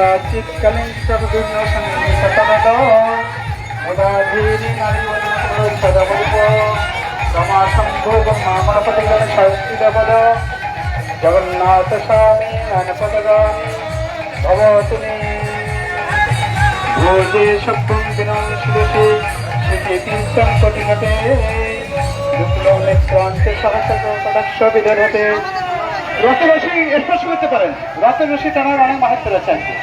শীতকালীন সর্বদূর্ণ সঙ্গীততরল উদাধীরি নারী সদবল্প রমা শম্ভু ব্রহ্মামণপতিগণ শাস্তিদেবদ জগন্নাথ স্বামী অনপদগামী ভবতু মে ভোজে সপ্তম দিনং শিরসে শিখে তিনশং কোটিনতে দুঃখং নেত্রান্তে সহস্র কটাক্ষ বিদরতে রথে রশি স্পর্শ করতে পারেন। রশি টানার অনেক মাহাত্ম রয়েছে আর কি।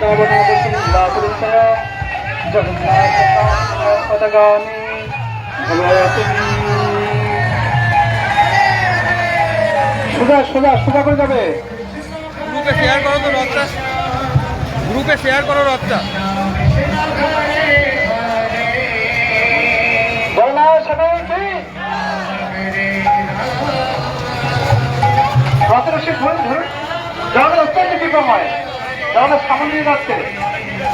জগন্নাথ সোজা সোজা সোজা করে যাবে। গ্রুপে শেয়ার করো তো রথটা। গ্রুপে শেয়ার করো রথটা। অত্যন্ত কৃপময় জগৎ সামনে যাচ্ছে।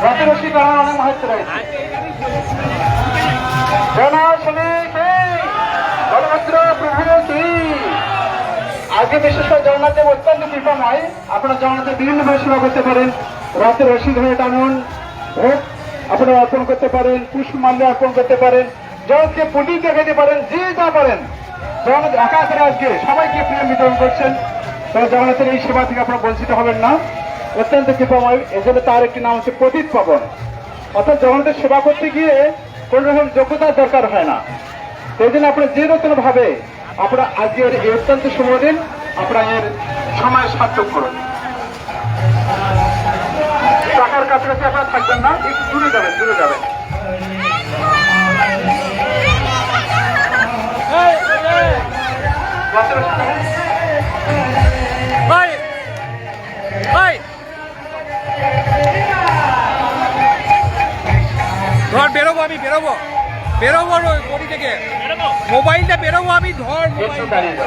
রথের রশি টানার অনেক মাহাত্ম রয়েছে। আজকে বিশেষ করে জগন্নাথদেব অত্যন্ত কৃপময়। আপনারা জগন্নাথের বিভিন্ন ভাবে সেবা করতে পারেন। রথের রশি ধরে টানুন। ভোগ আপনারা অর্পণ করতে পারেন। পুষ্পমাল্য অর্পণ করতে পারেন। জগৎকে পুটিকে খেতে পারেন। যে যা পারেন। জগন্নাথ একা করে আজকে সবাইকে প্রিয় বিতরণ করছেন। জগন্নাথের এই সেবা থেকে আপনারা বঞ্চিত হবেন না। অত্যন্ত কৃপাময়, এজন্য তার একটি নাম হচ্ছে প্রদীপ পাবন। অর্থাৎ জগন্নাথের সেবা করতে গিয়ে কোন রকম যোগ্যতার দরকার হয় না। সেই জন্য আপনারা যে রকম ভাবে আপনারা আজকের এই অত্যন্ত সময় দিন, আপনারা এর সময় সার্থক করুন। টাকার কাছাকাছি আপনারা থাকবেন না, একটু দূরে যাবেন দূরে যাবেন। বেরোবো গড়ি থেকে। মোবাইলটা বেরোবো আমি ধর মোবাইল।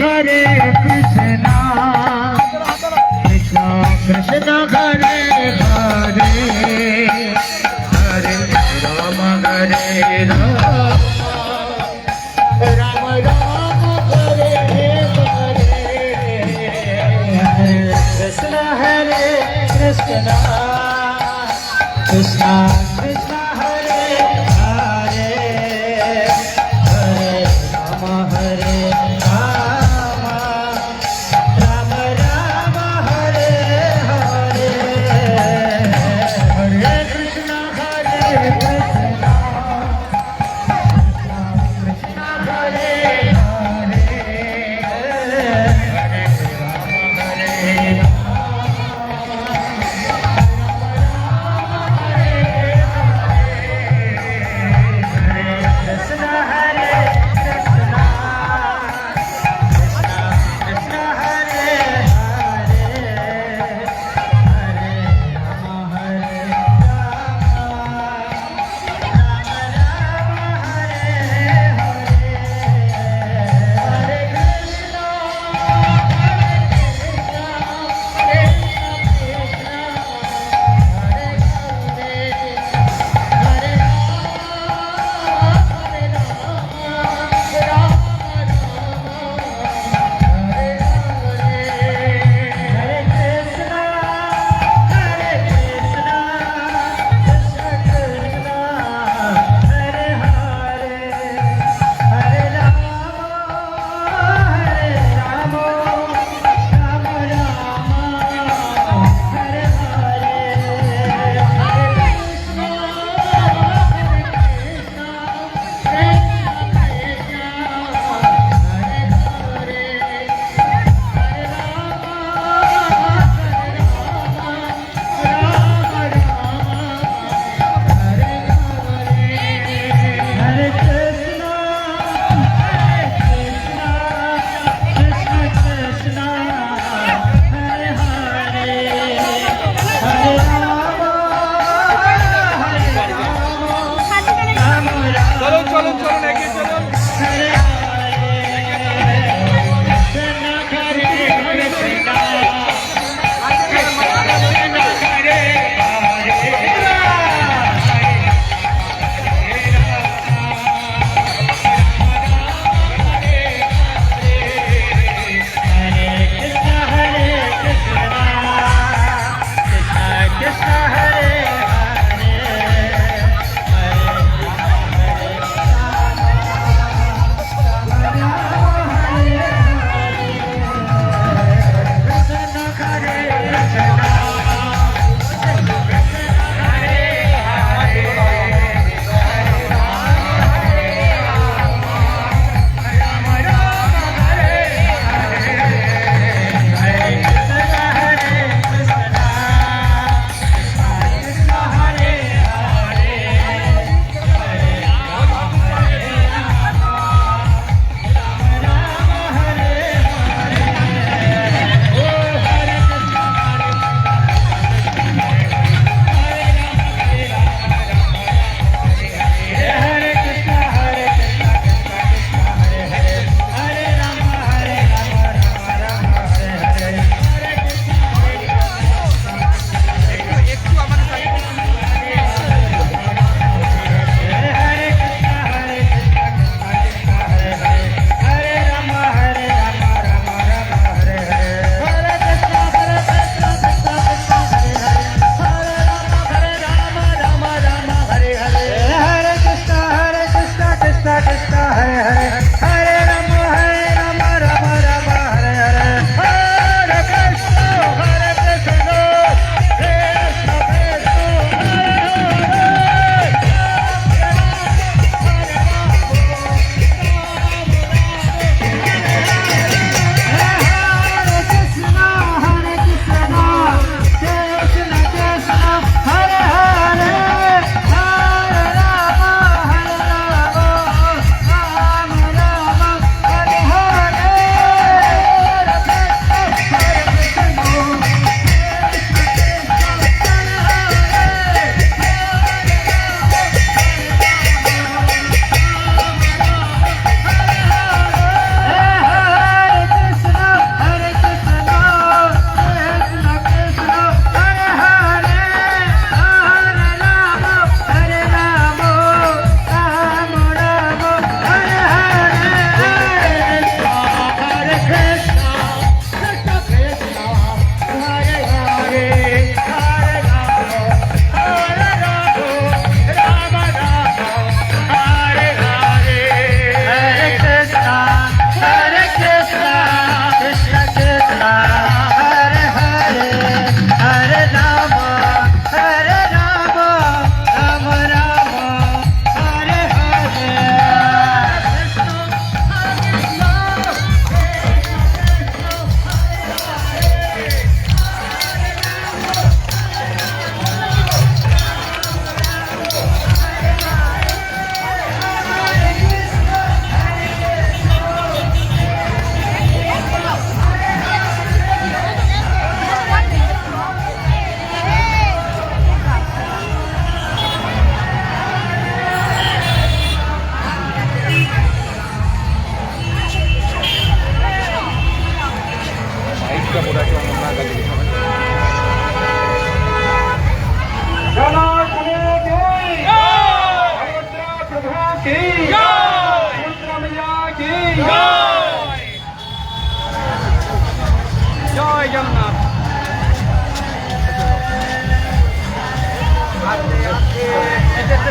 ঘরে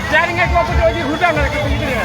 ট্রেনিং এর কত ওই ঘুরতে আপনার একটু পিছিয়ে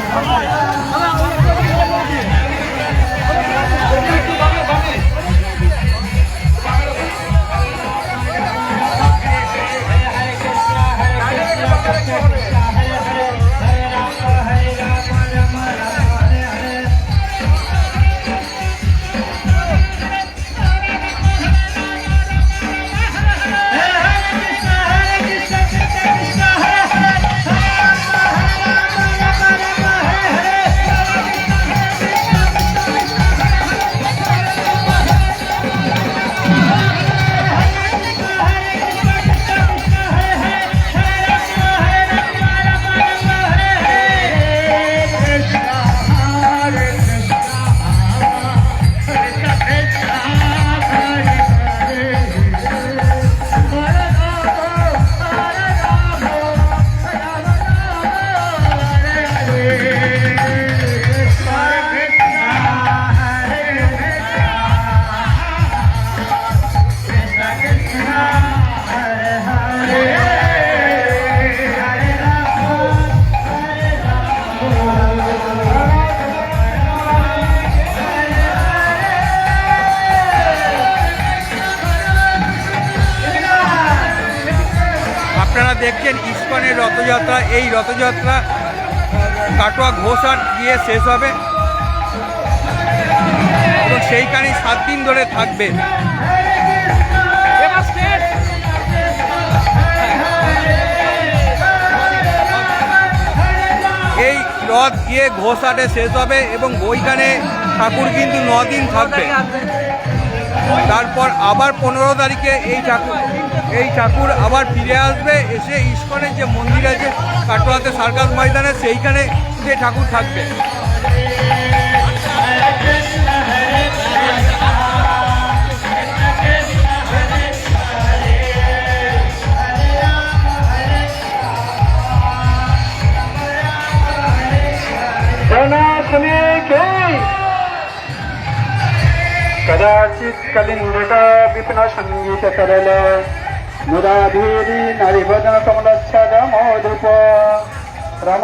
রথযাত্রা, কাটোয়া ঘোষাট গিয়ে শেষ হবে। এবং সেইখানেই সাত দিন ধরে থাকবে। এই রথ গিয়ে ঘোষাটে শেষ হবে এবং ওইখানে ঠাকুর কিন্তু দিন থাকবে। তারপর আবার পনেরো তারিখে এই ঠাকুর এই ঠাকুর আবার ফিরে আসবে, এসে ইস্কনের যে মন্দির আছে কাটোয়াতে সার্কাস ময়দানে সেইখানে যে ঠাকুর থাকবে जनासने कदाचित् कलिङ्गट विपिन మురాధీరి నరిభదన తమలచ్చద మోదుప రమ